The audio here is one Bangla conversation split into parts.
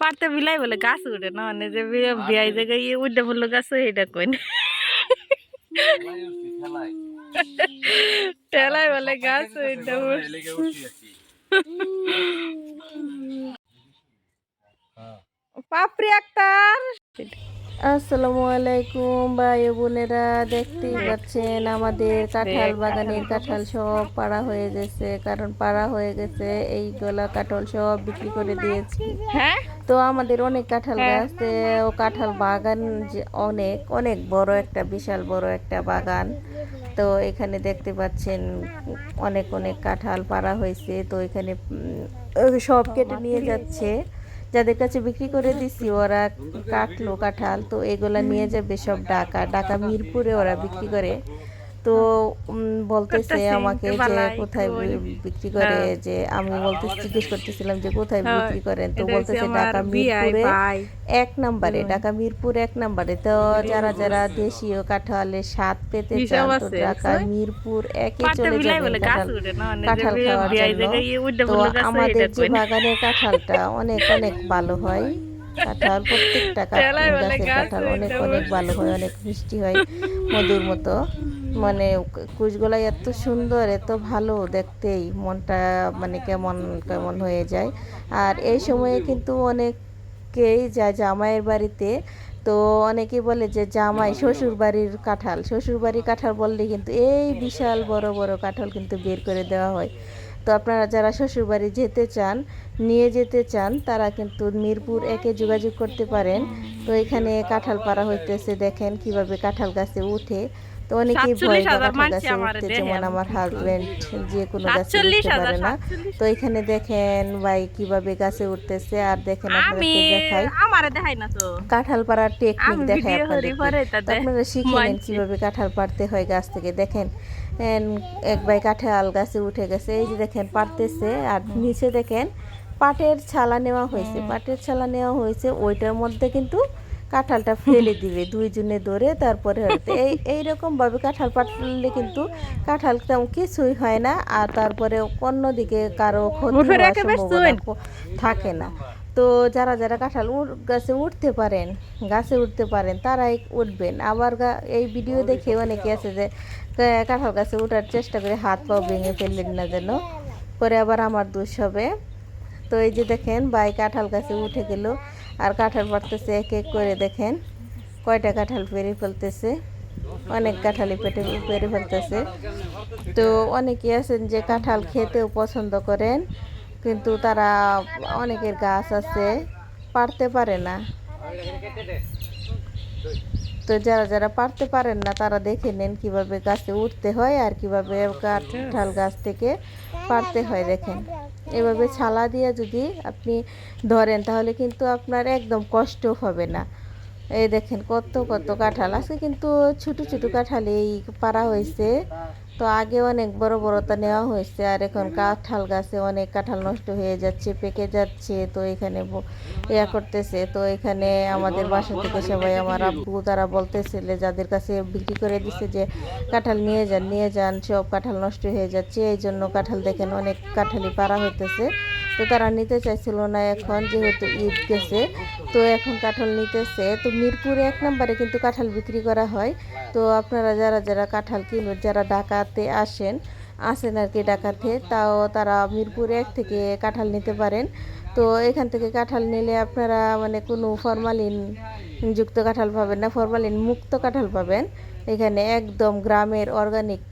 পারতে বিলাই বলে গাছ উঠে না মানে যে বিয়ে- বিয়াই জায়গায় ইয়ে উঠে বলল গাছ এটা কই না টেলাই বলে গাছ উঠে পাপড়ি আক্তার। আসসালামু আলাইকুম ভাই ও বোনেরা দেখতেই পাচ্ছেন আমাদের কাঁঠাল বাগানের কাঁঠাল সব পাড়া হয়ে গেছে কারণ পাড়া হয়ে গেছে এই গলা কাঁঠাল সব বিক্রি করে দিয়েছি। হ্যাঁ? তো আমাদের অনেক কাঁঠাল গাছ তো ও কাঁঠাল বাগান যে অনেক অনেক বড় একটা বিশাল বড় একটা বাগান। তো এখানে দেখতে পাচ্ছেন অনেক অনেক কাঁঠাল পাড়া হয়েছে। তো এখানে সব কেটে নিয়ে যাচ্ছে। যাদের কাছে বিক্রি করে দিছি ওরা কাটলো কাঁঠাল। তো এগুলা নিয়ে যাবে সব ঢাকা। ঢাকা মিরপুরে ওরা বিক্রি করে। তো বলতেছে আমাকে যে কোথায় বিক্রি করে যে আমি বলতে জিজ্ঞেস করতেছিলাম যে কোথায় হ্যাঁ, বিক্রি করেন? তো বলতেছে ঢাকা মিরপুরে এক নাম্বারে ঢাকা মিরপুর এক নাম্বারে। তো যারা যারা দেশীয় কাঁঠালের স্বাদ পেতে চান তো ঢাকা মিরপুর একে চলে যাবেন কাঁঠাল মানে কাঁঠাল খাওয়ার জন্য। তো আমাদের যে বাগানের কাঁঠালটা অনেক অনেক ভালো হয়। কাঁঠাল প্রত্যেকটা গাছের কাঁঠাল অনেক অনেক ভালো হয় অনেক মিষ্টি হয় মধুর মতো। মানে কুচগুলা এত সুন্দর, এত ভালো দেখতেই। মনটা মানে কেমন কেমন হয়ে যায়। আর এই সময়ে কিন্তু অনেকেই যায় জামাইয়ের বাড়িতে। তো অনেকেই বলে যে, জামাই শ্বশুর বাড়ির কাঁঠাল। শ্বশুর বাড়ির কাঁঠাল বললে কিন্তু এই বিশাল বড় বড় কাঁঠাল কিন্তু বের করে দেওয়া হয়। তো আপনারা যারা শ্বশুর বাড়ি যেতে চান, নিয়ে যেতে চান, তারা কিন্তু মিরপুর একে যোগাযোগ করতে পারেন। তো এখানে কাঁঠাল পাড়া হইতেছে, দেখেন কীভাবে কাঁঠাল গাছে উঠে। তো অনেকেই ভয় 47,000 কাঁঠাল গাছে উঠতে যেমন আমার হাজবেন্ড যে কোনো গাছে উঠতে পারে না। তো এখানে দেখেন ভাই কীভাবে গাছে উঠতেছে আর দেখেন আপনাদেরকে দেখাই। কাঁঠাল পাড়ার টেকনিক দেখাই আপনারা শিখে নেন কীভাবে কাঁঠাল পাড়তে হয় গাছ থেকে। দেখেন এক ভাই কাঁঠাল গাছে উঠে গেছে এই যে দেখেন পারতেছে আর নিচে দেখেন পাটের ছালা নেওয়া হয়েছে। পাটের ছালা নেওয়া হয়েছে ওইটার মধ্যে কিন্তু কাঁঠালটা ফেলে দিবে দুইজনে ধরে তারপরে হয়তো এই এইরকম ভাবে কাঁঠাল পাটলে কিন্তু কাঁঠাল তেমন কিছুই হয় না আর তারপরে অন্যদিকে কারও থাকে না। তো যারা যারা কাঁঠাল গাছে উঠতে পারেন গাছে উঠতে পারেন তারাই উঠবেন। আবার এই ভিডিও দেখে অনেকে আছে যে কাঁঠাল গাছে উঠার চেষ্টা করে হাত পা ভেঙে ফেললেন না যেন পরে আবার আমার দোষ হবে। তো এই যে দেখেন ভাই কাঁঠাল গাছে উঠে গেল। আর কাঁঠাল পাড়তেছে, এক এক করে দেখেন। কয়টা কাঁঠাল পেরে ফেলতেছে, অনেক কাঁঠালি পেটে, পেরে ফেলতেছে। তো অনেকে আছেন যে কাঁঠাল খেতেও পছন্দ করেন, কিন্তু তারা অনেকের গাছ আছে পারতে পারে না। তো যারা যারা পারতে পারেন না, তারা দেখে নেন কীভাবে গাছে উঠতে হয় আর কীভাবে কাঁঠাল গাছ থেকে পারতে হয়, দেখেন। এভাবে ছালা দিয়ে যদি আপনি ধরেন, তাহলে কিন্তু আপনার একদম কষ্ট হবে না। এই দেখেন কত কত কাঁঠাল। আছে কিন্তু ছোট ছোট কাঁঠাল এই পারা হয়েছে। তো আগে অনেক বড় বড়টা নেওয়া হয়েছে, আর এখন কাঁঠাল গাছে অনেক কাঁঠাল নষ্ট হয়ে যাচ্ছে, পেকে যাচ্ছে, তো এখানে ইয়া করতেছে। তো এখানে আমাদের বাসা থেকে সবাই আমার আব্বু, তারা বলতেছিল, যাদের কাছে বিক্রি করে দিছে যে কাঁঠাল নিয়ে যান নিয়ে যান, সব কাঁঠাল নষ্ট হয়ে যাচ্ছে এই জন্য কাঁঠাল দেখেন অনেক কাঁঠালি পারা হইতেছে। তো তারা নিতে চাইছিল না এখন, যেহেতু ঈদ গেছে, তো এখন কাঁঠাল নিতেছে। তো মিরপুরে এক নম্বরে কিন্তু কাঁঠাল বিক্রি করা হয়। তো আপনারা যারা যারা কাঁঠাল কিনবেন যারা ঢাকাতে আসেন আসেন আর কি ডাকাতে তাও তারা মিরপুর এক থেকে কাঁঠাল নিতে পারেন। তো এখান থেকে কাঁঠাল নিলে আপনারা মানে কোনো ফরমালিন যুক্ত কাঁঠাল পাবেন না, ফরমালিন মুক্ত কাঁঠাল পাবেন। এখানে একদম গ্রামের অর্গানিক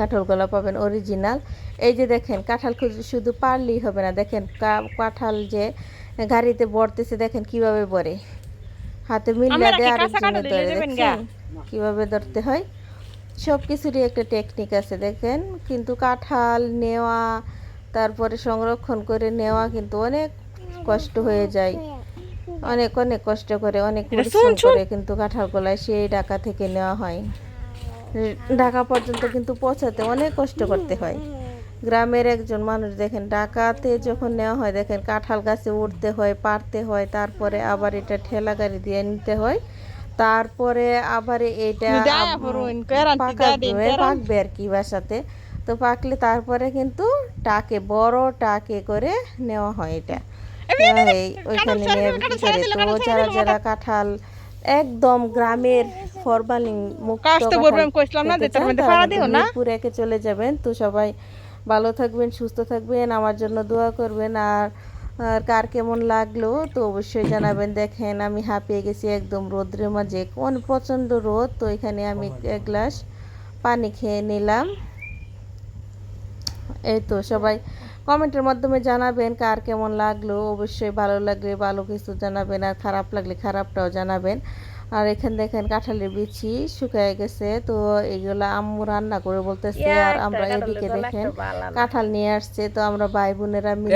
কাঁঠালগুলো পাবেন অরিজিনাল এই যে দেখেন কাঁঠাল শুধু পারলেই হবে না। দেখেন কা- কাঁঠাল যে গাড়িতে বড়তেছে দেখেন কীভাবে বরে হাতে কি দেয় আরেকজনে ধরে। দেখছেন কীভাবে ধরতে হয়? সব কিছুরই একটা টেকনিক আছে দেখেন। কিন্তু কাঁঠাল নেওয়া তারপরে সংরক্ষণ করে নেওয়া কিন্তু অনেক কষ্ট হয়ে যায়। অনেক অনেক কষ্ট করে অনেক পরিশ্রম। করে কিন্তু কাঁঠালগুলাই সেই ঢাকা থেকে নেওয়া হয়। ঢাকা পর্যন্ত কিন্তু পৌঁছাতে অনেক কষ্ট করতে হয়। গ্রামের একজন মানুষ দেখেন ঢাকাতে যখন নেওয়া হয় দেখেন কাঁঠাল গাছে উঠতে হয় পারতে হয় তারপরে আবার এটা ঠেলা গাড়ি দিয়ে নিতে হয়। তারপরে আবার এটা। পাকবে আর কি বাসাতে। তো পাকলে তারপরে কিন্তু টাকে বড় টাকে করে নেওয়া হয় এটা। ওইখানে নিয়ে বিক্রি করে তো যারা যারা কাঁঠাল একদম গ্রামের ফরমালিন মুক্ত কইছিলাম না না। চলে যাবেন। তো সবাই ভালো থাকবেন সুস্থ থাকবেন আমার জন্য দোয়া করবেন। আর আর কার কেমন লাগল তো অবশ্যই জানাবেন। দেখেন আমি হাঁপিয়ে গেছি একদম রোদ্রের মাঝে। কোন প্রচণ্ড রোদ তো এখানে আমি এক গ্লাস পানি খেয়ে নিলাম। এই তো সবাই কমেন্টের মাধ্যমে জানাবেন কার কেমন লাগল। অবশ্যই ভালো লাগলে ভালো কিছু জানাবেন আর খারাপ লাগলে খারাপটাও জানাবেন। আর এখানে দেখেন কাঁঠালের বিচি শুকায় গেছে তো এগুলো আম্মু রান্না করে বলতেছে আর আমরা এদিকে দেখেন কাঁঠাল নিয়ে আসছে তো আমরা ভাই বোনেরা মিলে